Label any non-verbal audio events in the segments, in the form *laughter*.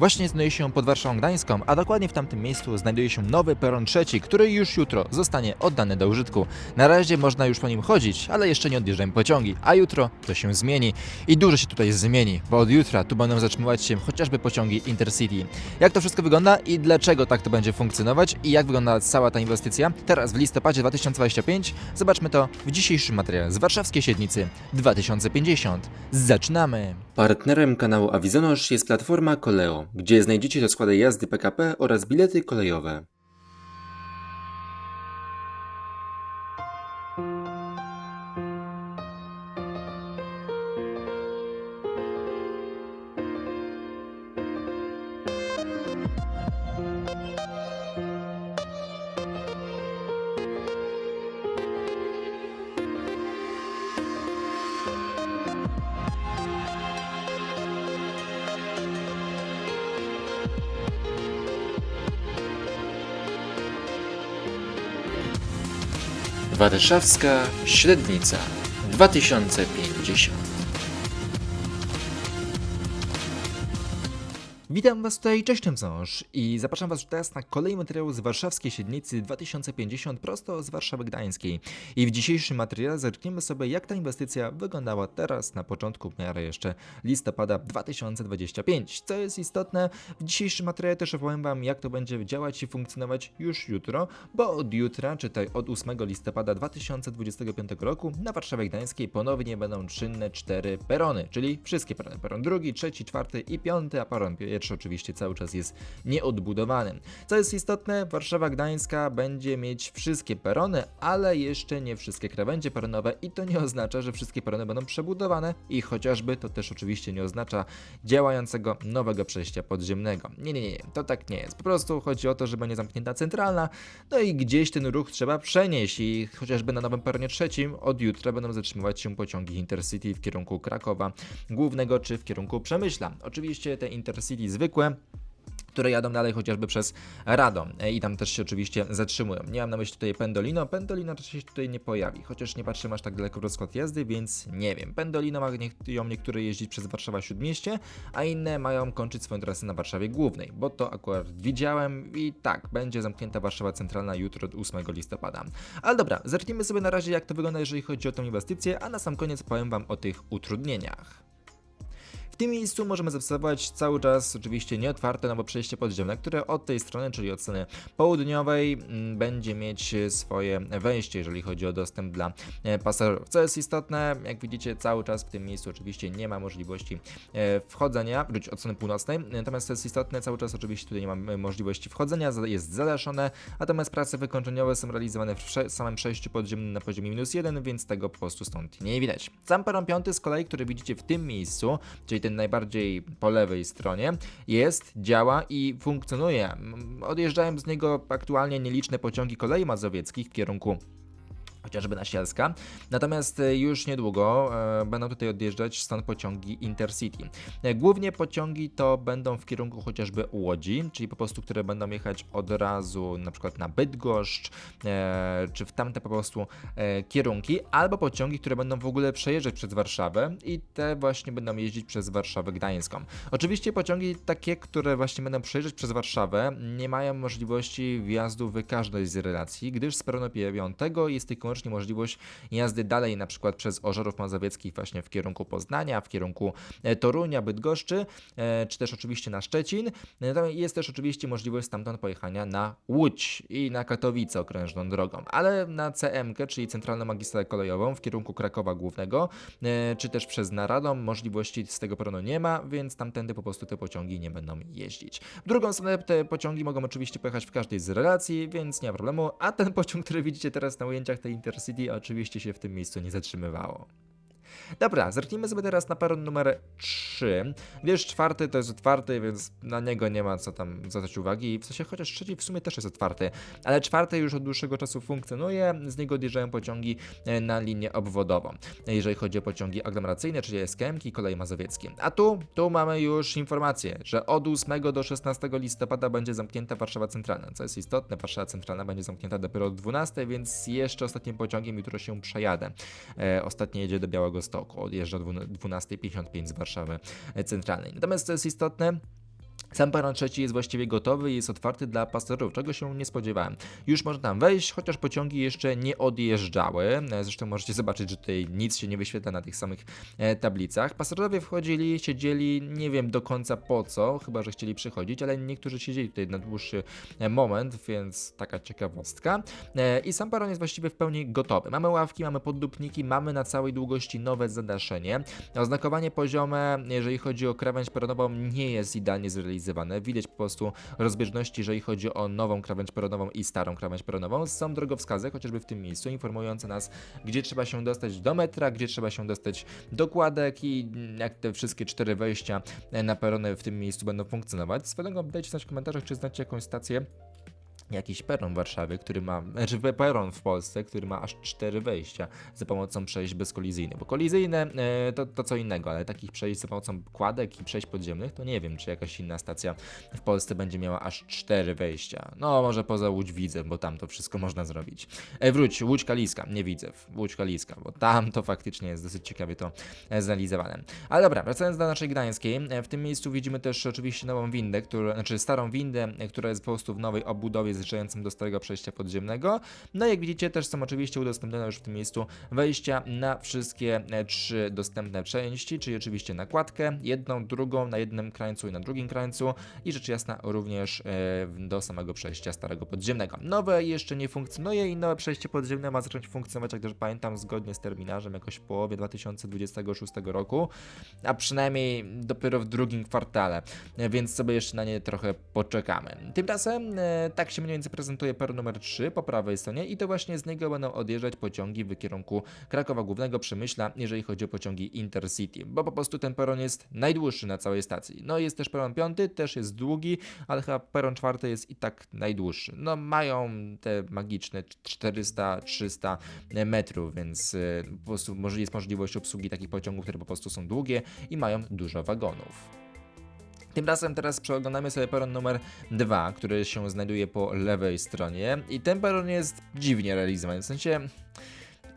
Właśnie znajduje się pod Warszawą Gdańską, a dokładnie w tamtym miejscu znajduje się nowy peron trzeci, który już jutro zostanie oddany do użytku. Na razie można już po nim chodzić, ale jeszcze nie odjeżdżają pociągi, a jutro to się zmieni. I dużo się tutaj zmieni, bo od jutra tu będą zatrzymywać się chociażby pociągi Intercity. Jak to wszystko wygląda i dlaczego tak to będzie funkcjonować i jak wygląda cała ta inwestycja? Teraz w listopadzie 2025 zobaczmy to w dzisiejszym materiale z Warszawskiej Siednicy 2050. Zaczynamy! Partnerem kanału Avizonosz jest platforma Koleo, gdzie znajdziecie rozkłady jazdy PKP oraz bilety kolejowe. Warszawska Średnica 2050 Witam Was tutaj, cześć Temsąż i zapraszam Was teraz na kolejny materiał z Warszawskiej Siednicy 2050 prosto z Warszawy Gdańskiej. I w dzisiejszym materiale zerkniemy sobie jak ta inwestycja wyglądała teraz na początku w miarę jeszcze listopada 2025. Co jest istotne, w dzisiejszym materiale też opowiem Wam jak to będzie działać i funkcjonować już jutro, bo od jutra, czytaj od 8 listopada 2025 roku na Warszawie Gdańskiej ponownie będą czynne cztery perony, czyli wszystkie perony. Peron drugi, trzeci, czwarty i piąty, a peron pierwszy oczywiście cały czas jest nieodbudowany. Co jest istotne, Warszawa Gdańska będzie mieć wszystkie perony, ale jeszcze nie wszystkie krawędzie peronowe i to nie oznacza, że wszystkie perony będą przebudowane i chociażby to też oczywiście nie oznacza działającego nowego przejścia podziemnego. Nie, nie, nie, to tak nie jest. Po prostu chodzi o to, że będzie zamknięta centralna, no i gdzieś ten ruch trzeba przenieść i chociażby na nowym peronie trzecim od jutra będą zatrzymywać się pociągi Intercity w kierunku Krakowa Głównego czy w kierunku Przemyśla. Oczywiście te Intercity zwykłe które jadą dalej chociażby przez Radom E, i tam też się oczywiście zatrzymują. Nie mam na myśli tutaj Pendolino, Pendolino też się tutaj nie pojawi, chociaż nie patrzę aż tak daleko w rozkład jazdy, więc nie wiem. Pendolino mają niektóre jeździć przez Warszawa Śródmieście, a inne mają kończyć swoją trasę na Warszawie Głównej, bo to akurat widziałem i tak, będzie zamknięta Warszawa Centralna jutro od 8 listopada. Ale dobra, zacznijmy sobie na razie jak to wygląda, jeżeli chodzi o tę inwestycję, a na sam koniec powiem Wam o tych utrudnieniach. Tym miejscu możemy zaobserwować cały czas oczywiście nieotwarte nowe przejście podziemne, które od tej strony, czyli od strony południowej, mm, będzie mieć swoje wejście, jeżeli chodzi o dostęp dla e, pasażerów. Co jest istotne, jak widzicie, cały czas w tym miejscu oczywiście nie ma możliwości e, wchodzenia, wróć od strony północnej, natomiast co jest istotne, cały czas oczywiście tutaj nie ma możliwości wchodzenia, jest zadaszone, natomiast prace wykończeniowe są realizowane w samym przejściu podziemnym na poziomie minus jeden, więc tego po prostu stąd nie widać. Sam peron piąty z kolei, który widzicie w tym miejscu, czyli ten najbardziej po lewej stronie, jest, działa i funkcjonuje. Odjeżdżają z niego aktualnie nieliczne pociągi kolei mazowieckich w kierunku chociażby na Sielska. Natomiast e, już niedługo e, będą tutaj odjeżdżać stąd pociągi Intercity. E, Głównie pociągi to będą w kierunku chociażby Łodzi, czyli po prostu, które będą jechać od razu na przykład na Bydgoszcz, czy w tamte po prostu kierunki, albo pociągi, które będą w ogóle przejeżdżać przez Warszawę i te właśnie będą jeździć przez Warszawę Gdańską. Oczywiście pociągi takie, które właśnie będą przejeżdżać przez Warszawę, nie mają możliwości wjazdu w każdej z relacji, gdyż z peronu 5 jest tylko wyłącznie możliwość jazdy dalej, na przykład przez Ożarów Mazowieckich właśnie w kierunku Poznania, w kierunku e, Torunia, Bydgoszczy, e, czy też oczywiście na Szczecin. Jest też oczywiście możliwość stamtąd pojechania na Łódź i na Katowice okrężną drogą, ale na CM, czyli Centralną Magistralę Kolejową w kierunku Krakowa Głównego, e, czy też przez Naradom możliwości z tego peronu nie ma, więc tamtędy po prostu te pociągi nie będą jeździć. W drugą stronę te pociągi mogą oczywiście pojechać w każdej z relacji, więc nie ma problemu, a ten pociąg, który widzicie teraz na ujęciach tej Intercity oczywiście się w tym miejscu nie zatrzymywało. Dobra, zerknijmy sobie teraz na peron numer 3. Wiesz, czwarty to jest otwarty, więc na niego nie ma co tam zwracać uwagi. W sensie, chociaż trzeci w sumie też jest otwarty, ale czwarty już od dłuższego czasu funkcjonuje. Z niego odjeżdżają pociągi e, na linię obwodową, jeżeli chodzi o pociągi aglomeracyjne, czyli SKM i kolej mazowieckie. A tu, tu mamy już informację, że od 8 do 16 listopada będzie zamknięta Warszawa Centralna. Co jest istotne, Warszawa Centralna będzie zamknięta dopiero od 12, więc jeszcze ostatnim pociągiem jutro się przejadę. E, ostatni jedzie do Białego Stoku, odjeżdża o 12.55 z Warszawy Centralnej. Natomiast co jest istotne, Sam peron trzeci jest właściwie gotowy i jest otwarty dla pasażerów, czego się nie spodziewałem. Już można tam wejść, chociaż pociągi jeszcze nie odjeżdżały. Zresztą możecie zobaczyć, że tutaj nic się nie wyświetla na tych samych e, tablicach. Pasażerowie wchodzili, siedzieli, nie wiem do końca po co, chyba że chcieli przychodzić, ale niektórzy siedzieli tutaj na dłuższy e, moment, więc taka ciekawostka. E, I sam peron jest właściwie w pełni gotowy. Mamy ławki, mamy poddupniki, mamy na całej długości nowe zadaszenie. Oznakowanie poziome, jeżeli chodzi o krawędź peronową, nie jest idealnie zrealizowane. Widać po prostu rozbieżności, jeżeli chodzi o nową krawędź peronową i starą krawędź peronową. Są drogowskazy, chociażby w tym miejscu, informujące nas, gdzie trzeba się dostać do metra, gdzie trzeba się dostać do kładek i jak te wszystkie cztery wejścia na perony w tym miejscu będą funkcjonować. Drogą dajcie znać w komentarzach, czy znacie jakąś stację, jakiś peron w Warszawie, który ma, znaczy peron w Polsce, który ma aż cztery wejścia za pomocą przejść bezkolizyjnych, bo kolizyjne e, to, to co innego, ale takich przejść za pomocą kładek i przejść podziemnych, to nie wiem, czy jakaś inna stacja w Polsce będzie miała aż cztery wejścia. No, może poza Łódź Widzę, bo tam to wszystko można zrobić. E, wróć, Łódź Kaliska, nie widzę, Łódź Kaliska, bo tam to faktycznie jest dosyć ciekawie to e, zrealizowane. Ale dobra, wracając do naszej gdańskiej, e, w tym miejscu widzimy też oczywiście nową windę, która, znaczy starą windę, e, która jest po prostu w nowej obudowie zjeżdżającym do starego przejścia podziemnego. No i jak widzicie, też są oczywiście udostępnione już w tym miejscu wejścia na wszystkie e, trzy dostępne części, czyli oczywiście nakładkę, jedną, drugą, na jednym krańcu i na drugim krańcu i rzecz jasna również e, do samego przejścia starego podziemnego. Nowe jeszcze nie funkcjonuje i nowe przejście podziemne ma zacząć funkcjonować, jak też pamiętam, zgodnie z terminarzem jakoś w połowie 2026 roku, a przynajmniej dopiero w drugim kwartale, e, więc sobie jeszcze na nie trochę poczekamy. Tymczasem tak się mniej więcej prezentuje peron numer 3 po prawej stronie i to właśnie z niego będą odjeżdżać pociągi w kierunku Krakowa Głównego, Przemyśla, jeżeli chodzi o pociągi Intercity, bo po prostu ten peron jest najdłuższy na całej stacji. No jest też peron piąty, też jest długi, ale chyba peron czwarty jest i tak najdłuższy. No mają te magiczne 400-300 metrów, więc e, po prostu jest możliwość obsługi takich pociągów, które po prostu są długie i mają dużo wagonów. Tymczasem teraz przeoglądamy sobie peron numer 2, który się znajduje po lewej stronie. I ten peron jest dziwnie realizowany, w sensie...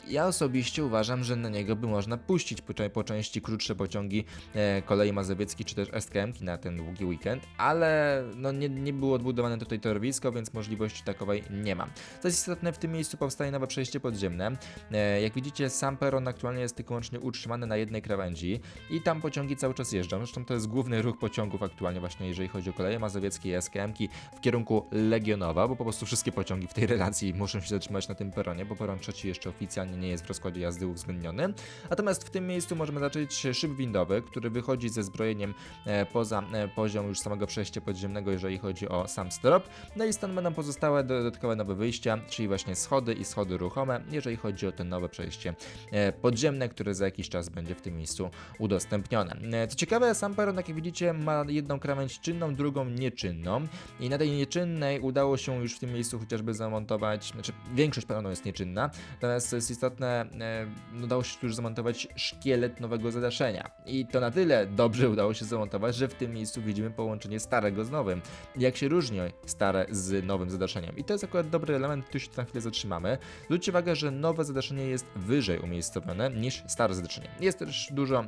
Ja osobiście uważam, że na niego by można puścić po, po części krótsze pociągi e, kolei mazowieckiej czy też SKM-ki na ten długi weekend, ale no nie, nie było odbudowane tutaj torowisko, więc możliwości takowej nie ma. Co jest istotne, w tym miejscu powstaje nowe przejście podziemne. E, jak widzicie, sam peron aktualnie jest tylko i wyłącznie utrzymany na jednej krawędzi i tam pociągi cały czas jeżdżą. Zresztą to jest główny ruch pociągów aktualnie właśnie, jeżeli chodzi o koleje mazowieckie i SKM-ki w kierunku Legionowa, bo po prostu wszystkie pociągi w tej relacji muszą się zatrzymać na tym peronie, bo peron trzeci jeszcze oficjalnie nie jest w rozkładzie jazdy uwzględniony. Natomiast w tym miejscu możemy zacząć szyb windowy, który wychodzi ze zbrojeniem e, poza e, poziom już samego przejścia podziemnego, jeżeli chodzi o sam strop. No i stąd będą pozostałe dodatkowe nowe wyjścia, czyli właśnie schody i schody ruchome, jeżeli chodzi o to nowe przejście e, podziemne, które za jakiś czas będzie w tym miejscu udostępnione. Co ciekawe, sam peron, jak widzicie, ma jedną krawędź czynną, drugą nieczynną i na tej nieczynnej udało się już w tym miejscu chociażby zamontować, znaczy większość peronu jest nieczynna, natomiast jest istotne, e, udało się tu już zamontować szkielet nowego zadaszenia i to na tyle dobrze udało się zamontować, że w tym miejscu widzimy połączenie starego z nowym. Jak się różni stare z nowym zadaszeniem i to jest akurat dobry element, tu się na chwilę zatrzymamy. Zwróćcie uwagę, że nowe zadaszenie jest wyżej umiejscowione niż stare zadaszenie. Jest też dużo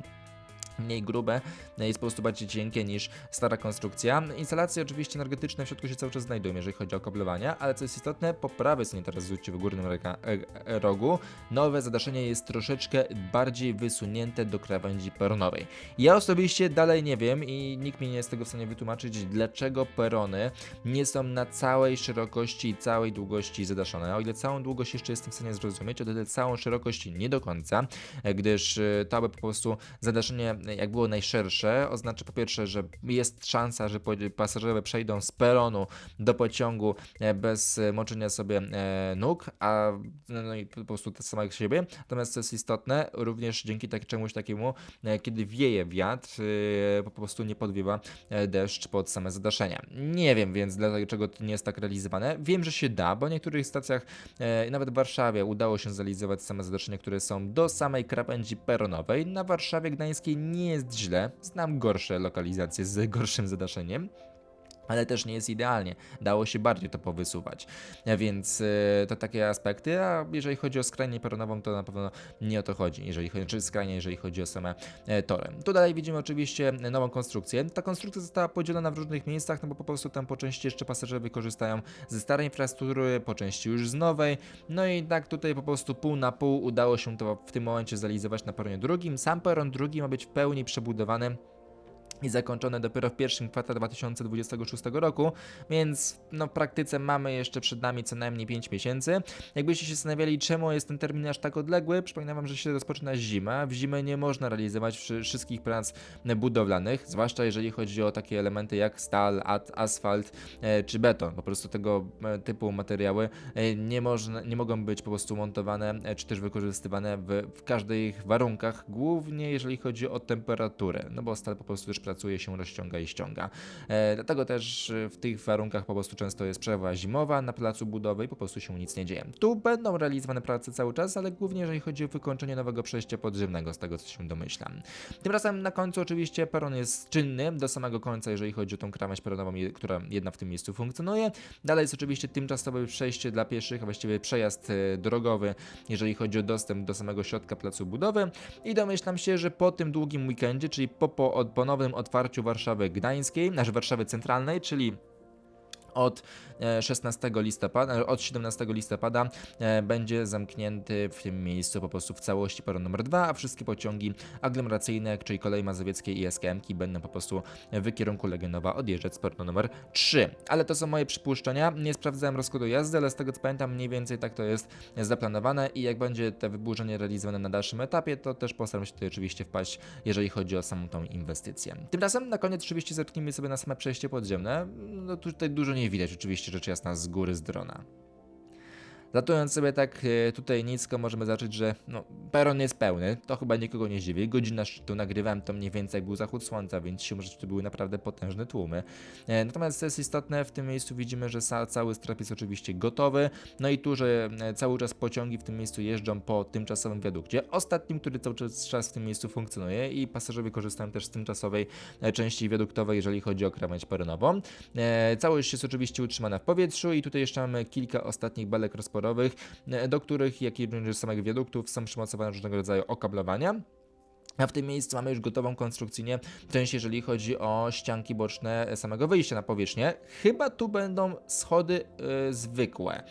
mniej grube, jest po prostu bardziej cienkie niż stara konstrukcja. Instalacje oczywiście energetyczne w środku się cały czas znajdują, jeżeli chodzi o kablowania, ale co jest istotne, po prawej stronie teraz zwróćcie w górnym e, e, rogu, nowe zadaszenie jest troszeczkę bardziej wysunięte do krawędzi peronowej. Ja osobiście dalej nie wiem i nikt mi nie jest tego w stanie wytłumaczyć, dlaczego perony nie są na całej szerokości i całej długości zadaszone. O ile całą długość jeszcze jestem w stanie zrozumieć, o tyle całą szerokość nie do końca, e, gdyż e, to by po prostu zadaszenie jak było najszersze, oznacza po pierwsze, że jest szansa, że pasażerowie przejdą z peronu do pociągu e, bez e, moczenia sobie e, nóg, a no i po prostu to samego siebie. Natomiast co jest istotne, również dzięki tak, czemuś takiemu, kiedy wieje wiatr, po prostu nie podwiewa deszcz pod same zadaszenia. Nie wiem więc dlaczego to nie jest tak realizowane. Wiem, że się da, bo w niektórych stacjach, nawet w Warszawie, udało się zrealizować same zadaszenia, które są do samej krawędzi peronowej. Na Warszawie Gdańskiej nie jest źle. Znam gorsze lokalizacje z gorszym zadaszeniem. Ale też nie jest idealnie. Dało się bardziej to powysuwać. E, Więc e, to takie aspekty, a jeżeli chodzi o skrajnię peronową, to na pewno nie o to chodzi, jeżeli chodzi, czy skrajnie, jeżeli chodzi o same e, tory. Tu dalej widzimy oczywiście nową konstrukcję. Ta konstrukcja została podzielona w różnych miejscach, no bo po prostu tam po części jeszcze pasażerowie korzystają ze starej infrastruktury, po części już z nowej. No i tak tutaj po prostu pół na pół udało się to w tym momencie zrealizować na peronie drugim. Sam peron drugi ma być w pełni przebudowany i zakończone dopiero w pierwszym kwartale 2026 roku, więc no w praktyce mamy jeszcze przed nami co najmniej 5 miesięcy. Jakbyście się zastanawiali, czemu jest ten termin aż tak odległy, przypominam wam, że się rozpoczyna zima. W zimę nie można realizować wszy- wszystkich prac budowlanych, zwłaszcza jeżeli chodzi o takie elementy jak stal, asfalt e, czy beton. Po prostu tego e, typu materiały e, nie, można, nie mogą być po prostu montowane e, czy też wykorzystywane w, w każdych warunkach, głównie jeżeli chodzi o temperaturę, no bo stal po prostu też pracuje się, rozciąga i ściąga. E, dlatego też e, w tych warunkach po prostu często jest przerwa zimowa na placu budowy i po prostu się nic nie dzieje. Tu będą realizowane prace cały czas, ale głównie jeżeli chodzi o wykończenie nowego przejścia podziemnego, z tego co się domyślam. Tymczasem na końcu oczywiście peron jest czynny do samego końca, jeżeli chodzi o tą krawędź peronową, która jedna w tym miejscu funkcjonuje. Dalej jest oczywiście tymczasowe przejście dla pieszych, a właściwie przejazd e, drogowy, jeżeli chodzi o dostęp do samego środka placu budowy. I domyślam się, że po tym długim weekendzie, czyli po, po, po otwarciu Warszawy Gdańskiej, znaczy Warszawy Centralnej, czyli od e, 16 listopada, od 17 listopada e, będzie zamknięty w tym miejscu po prostu w całości peron numer 2, a wszystkie pociągi aglomeracyjne, czyli kolej mazowieckie i SKM-ki będą po prostu w kierunku Legionowa odjeżdżać z peronu numer 3. Ale to są moje przypuszczenia, nie sprawdzałem rozkładu jazdy, ale z tego co pamiętam mniej więcej tak to jest zaplanowane i jak będzie te wyburzenie realizowane na dalszym etapie, to też postaram się tutaj oczywiście wpaść, jeżeli chodzi o samą tą inwestycję. Tymczasem na koniec oczywiście zerknijmy sobie na same przejście podziemne. No tutaj dużo nie widać, oczywiście rzecz jasna z góry z drona. Latując sobie tak e, tutaj nisko, możemy zacząć, że no, peron jest pełny, to chyba nikogo nie zdziwi. Godzina szczytu nagrywałem to mniej więcej był zachód słońca, więc się może, że to były naprawdę potężne tłumy. E, Natomiast co jest istotne, w tym miejscu widzimy, że cały strop jest oczywiście gotowy, no i tu, że e, cały czas pociągi w tym miejscu jeżdżą po tymczasowym wiadukcie, ostatnim, który cały czas w tym miejscu funkcjonuje i pasażerowie korzystają też z tymczasowej części wiaduktowej, jeżeli chodzi o krawędź peronową. Całość jest oczywiście utrzymana w powietrzu i tutaj jeszcze mamy kilka ostatnich belek rozporowych, e, do których, jak i również samych wiaduktów są przymocowane różnego rodzaju okablowania. A w tym miejscu mamy już gotową konstrukcyjnie część, jeżeli chodzi o ścianki boczne samego wyjścia na powierzchnię. Chyba tu będą schody y, zwykłe.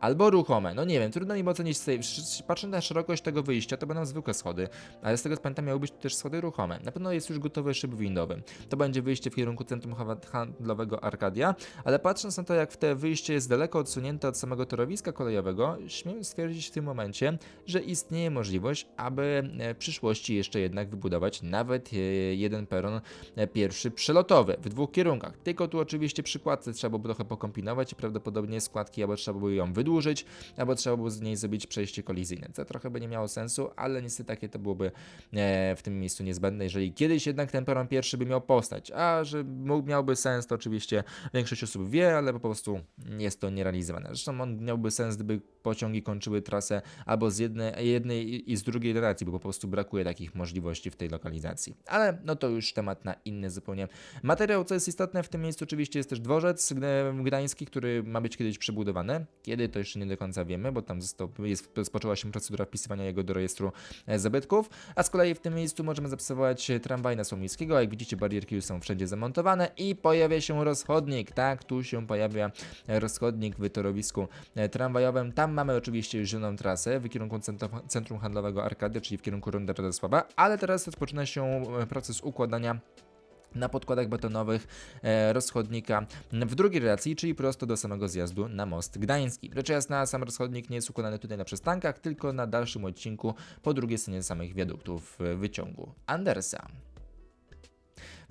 Albo ruchome, no nie wiem, trudno mi ocenić patrząc na szerokość tego wyjścia, to będą zwykłe schody, ale z tego co pamiętam miały być też schody ruchome. Na pewno jest już gotowy szyb windowy. To będzie wyjście w kierunku centrum ha- handlowego Arkadia, ale patrząc na to, jak te wyjście jest daleko odsunięte od samego torowiska kolejowego, śmiem stwierdzić w tym momencie, że istnieje możliwość, aby e, w przyszłości jeszcze jednak wybudować nawet e, jeden peron e, pierwszy przelotowy w dwóch kierunkach. Tylko tu oczywiście przykładce trzeba było trochę pokombinować i prawdopodobnie składki albo trzeba było ją wydłużyć, albo trzeba było z niej zrobić przejście kolizyjne, co trochę by nie miało sensu, ale niestety takie to byłoby e, w tym miejscu niezbędne, jeżeli kiedyś jednak ten peron pierwszy by miał powstać, a że miałby sens, to oczywiście większość osób wie, ale po prostu jest to nierealizowane. Zresztą on miałby sens, gdyby pociągi kończyły trasę albo z jednej, jednej i z drugiej relacji, bo po prostu brakuje takich możliwości w tej lokalizacji. Ale no to już temat na inny zupełnie materiał. Co jest istotne, w tym miejscu oczywiście jest też dworzec gd- gdański, który ma być kiedyś przebudowany. Kiedy to jeszcze nie do końca wiemy, bo tam został, jest, rozpoczęła się procedura wpisywania jego do rejestru e, zabytków. A z kolei w tym miejscu możemy zaobserwować e, tramwaj na Słomińskiego. Jak widzicie, barierki już są wszędzie zamontowane i pojawia się rozchodnik. Tak, tu się pojawia rozchodnik w torowisku e, tramwajowym. Tam mamy oczywiście już zieloną trasę w kierunku centrum, handlowego Arkadia, czyli w kierunku Ronda Radosława, ale teraz rozpoczyna się proces układania na podkładach betonowych e, rozchodnika w drugiej relacji, czyli prosto do samego zjazdu na most gdański. Rzecz jasna, sam rozchodnik nie jest układany tutaj na przystankach, tylko na dalszym odcinku po drugiej stronie samych wiaduktów wyciągu Andersa.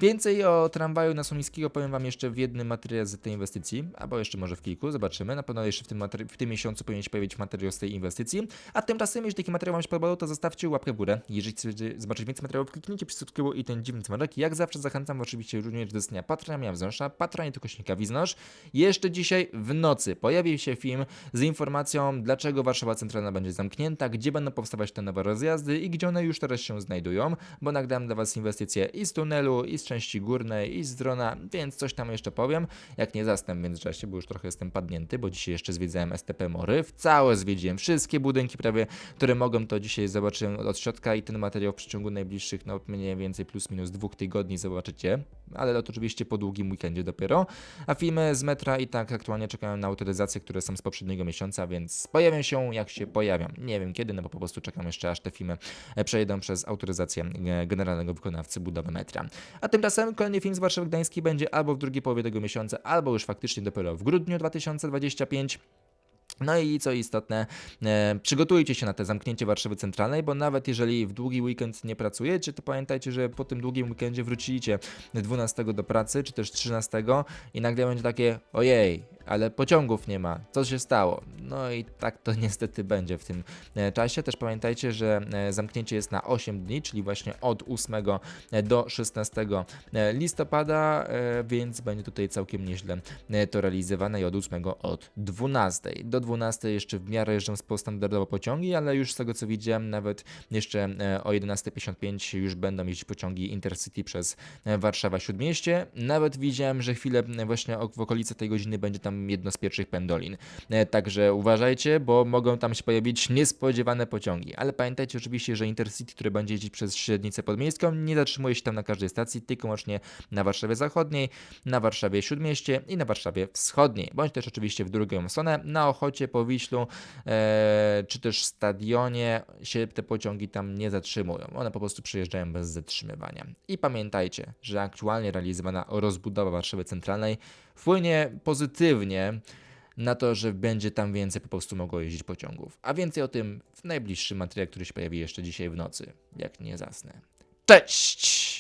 Więcej o tramwaju na Słomińskiego powiem Wam jeszcze w jednym materiale z tej inwestycji, albo jeszcze może w kilku, zobaczymy. Na pewno jeszcze w tym, w tym miesiącu powinien się pojawić materiał z tej inwestycji. A tymczasem, jeśli taki materiał Wam się podobał, to zostawcie łapkę w górę. Jeżeli chcecie zobaczyć więcej materiałów, kliknijcie przy i ten dziwny dzwonek. Jak zawsze zachęcam również również do dostania Patrona, miałem wzrosza, Patronie to kośnika Wiznosz. Jeszcze dzisiaj w nocy pojawił się film z informacją, dlaczego Warszawa Centralna będzie zamknięta, gdzie będą powstawać te nowe rozjazdy i gdzie one już teraz się znajdują, bo nagrałem dla Was inwestycje i z tunelu, i z części górnej i z drona, więc coś tam jeszcze powiem. Jak nie zasnę w międzyczasie, bo już trochę jestem padnięty, bo dzisiaj jeszcze zwiedzałem STP Mory. W całe zwiedziłem wszystkie budynki prawie, które mogą, to dzisiaj zobaczyłem od środka i ten materiał w przeciągu najbliższych, no mniej więcej plus minus dwóch tygodni zobaczycie, ale to oczywiście po długim weekendzie dopiero. A filmy z metra i tak aktualnie czekają na autoryzacje, które są z poprzedniego miesiąca, więc pojawią się jak się pojawią. Nie wiem kiedy, no bo po prostu czekam jeszcze aż te filmy e, przejdą przez autoryzację e, generalnego wykonawcy budowy metra. A tymczasem kolejny film z Warszawy Gdańskiej będzie albo w drugiej połowie tego miesiąca, albo już faktycznie dopiero w grudniu 2025. No i co istotne, e, przygotujcie się na te zamknięcie Warszawy Centralnej, bo nawet jeżeli w długi weekend nie pracujecie, to pamiętajcie, że po tym długim weekendzie wrócicie 12 do pracy, czy też 13 i nagle będzie takie, ojej, ale pociągów nie ma, co się stało? No i tak to *laughs* niestety będzie w tym e, czasie. Też pamiętajcie, że e, zamknięcie jest na 8 dni, czyli właśnie od 8 do 16 listopada, e, więc będzie tutaj całkiem nieźle e, to realizowane i od 8 od 12. Do 12 jeszcze w miarę jeżdżą standardowo pociągi, ale już z tego co widziałem, nawet jeszcze e, o 11.55 już będą jeździć pociągi Intercity przez e, Warszawa Śródmieście. Nawet widziałem, że chwilę e, właśnie w okolicy tej godziny będzie tam jedno z pierwszych pendolin. E, Także uważajcie, bo mogą tam się pojawić niespodziewane pociągi. Ale pamiętajcie oczywiście, że Intercity, które będzie jeździć przez średnicę podmiejską, nie zatrzymuje się tam na każdej stacji, tylko wyłącznie na Warszawie Zachodniej, na Warszawie Śródmieście i na Warszawie Wschodniej. Bądź też oczywiście w drugą stronę, na Ochocie, po Wiślu, e, czy też stadionie się te pociągi tam nie zatrzymują. One po prostu przyjeżdżają bez zatrzymywania. I pamiętajcie, że aktualnie realizowana rozbudowa Warszawy Centralnej wpłynie pozytywnie na to, że będzie tam więcej po prostu mogło jeździć pociągów. A więcej o tym w najbliższym materiale, który się pojawi jeszcze dzisiaj w nocy, jak nie zasnę. Cześć!